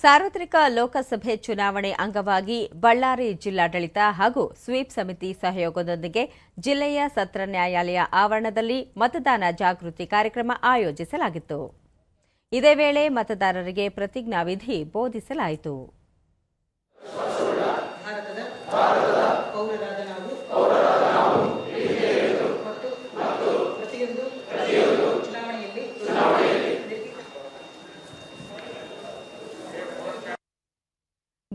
ಸಾರ್ವತ್ರಿಕ ಲೋಕಸಭೆ ಚುನಾವಣೆ ಅಂಗವಾಗಿ ಬಳ್ಳಾರಿ ಜಿಲ್ಲಾಡಳಿತ ಹಾಗೂ ಸ್ವೀಪ್ ಸಮಿತಿ ಸಹಯೋಗದೊಂದಿಗೆ ಜಿಲ್ಲೆಯ ಸತ್ರ ನ್ಯಾಯಾಲಯ ಆವರಣದಲ್ಲಿ ಮತದಾನ ಜಾಗೃತಿ ಕಾರ್ಯಕ್ರಮ ಆಯೋಜಿಸಲಾಗಿತ್ತು. ಇದೇ ವೇಳೆ ಮತದಾರರಿಗೆ ಪ್ರತಿಜ್ಞಾವಿಧಿ ಬೋಧಿಸಲಾಯಿತು.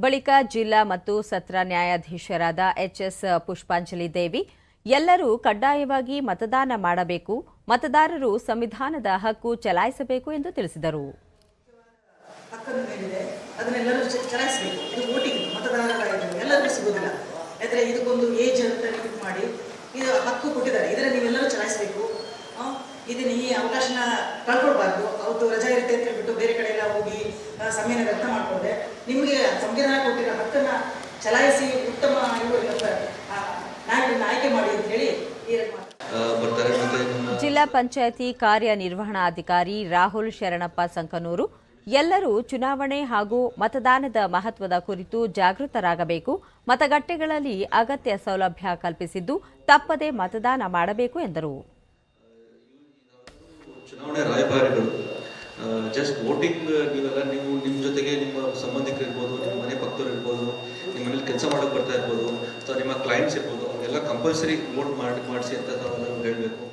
ಬಳಿಕ ಜಿಲ್ಲಾ ಮತ್ತು ಸತ್ರ ನ್ಯಾಯಾಧೀಶರಾದ ಎಚ್ಎಸ್ ಪುಷ್ಪಾಂಜಲಿ ದೇವಿ, ಎಲ್ಲರೂ ಕಡ್ಡಾಯವಾಗಿ ಮತದಾನ ಮಾಡಬೇಕು, ಮತದಾರರು ಸಂವಿಧಾನದ ಹಕ್ಕು ಚಲಾಯಿಸಬೇಕು ಎಂದು ತಿಳಿಸಿದರು. ಇದಕ್ಕೊಂದು ಏಜ್ ಅಂತ ಮಾಡಿ ಇದು ಹಕ್ಕು ಕೊಟ್ಟಿದ್ದಾರೆ. ಇದನ್ನು ನೀವೆಲ್ಲರೂ ಚಲಾಯಿಸಬೇಕು. ಇದನ್ನ ಈ ಅವಕಾಶನ ಕಳ್ಕೊಳ್ಬಾರ್ದು. ಅವತ್ತು ರಜಾ ಇರುತ್ತೆ ಅಂತ ಹೇಳ್ಬಿಟ್ಟು ಬೇರೆ ಕಡೆ ಎಲ್ಲ ಹೋಗಿ ಸಮಯನ ವ್ಯರ್ಥ ಮಾಡ್ಕೊಂಡೆ ನಿಮಗೆ ಸಂವಿಧಾನ ಕೊಟ್ಟಿರೋ ಹಕ್ಕನ್ನು ಚಲಾಯಿಸಿ ಉತ್ತಮ ನಾಯಕರನ್ನ ಆಯ್ಕೆ ಮಾಡಿ ಅಂತ ಹೇಳಿ ಜಿಲ್ಲಾ ಪಂಚಾಯತಿ ಕಾರ್ಯನಿರ್ವಹಣಾಧಿಕಾರಿ ರಾಹುಲ್ ಶರಣಪ್ಪ ಸಂಕನೂರು ಎಲ್ಲರೂ ಚುನಾವಣೆ ಹಾಗೂ ಮತದಾನದ ಮಹತ್ವದ ಕುರಿತು ಜಾಗೃತರಾಗಬೇಕು ಮತಗಟ್ಟೆಗಳಲ್ಲಿ ಅಗತ್ಯ ಸೌಲಭ್ಯ ಕಲ್ಪಿಸಿದ್ದು ತಪ್ಪದೆ ಮತದಾನ ಮಾಡಬೇಕು ಎಂದರು. ಚುನಾವಣೆ ರಾಯಭಾರಿಗಳು. ಜಸ್ಟ್ ವೋಟಿಂಗ್ ನೀವೆಲ್ಲ ನೀವು ಸಂಬಂಧಿಕರು ಇರ್ಬೋದು ನಿಮ್ಮ ಮನೆ ಭಕ್ತರು ಇರ್ಬೋದು ನಿಮ್ಮ ಮನೇಲಿ ಕೆಲಸ ಮಾಡೋಕೆ ಬರ್ತಾ ಇರ್ಬೋದು, ಅಥವಾ ನಿಮ್ಮ ಕ್ಲೈಂಟ್ಸ್ ಇರ್ಬೋದು ಅವರೆಲ್ಲ ಕಂಪಲ್ಸರಿ ವೋಟ್ ಮಾಡಿ, ಮಾಡಿಸಿ ಅಂತ ನಾವು ಹೇಳಬೇಕು.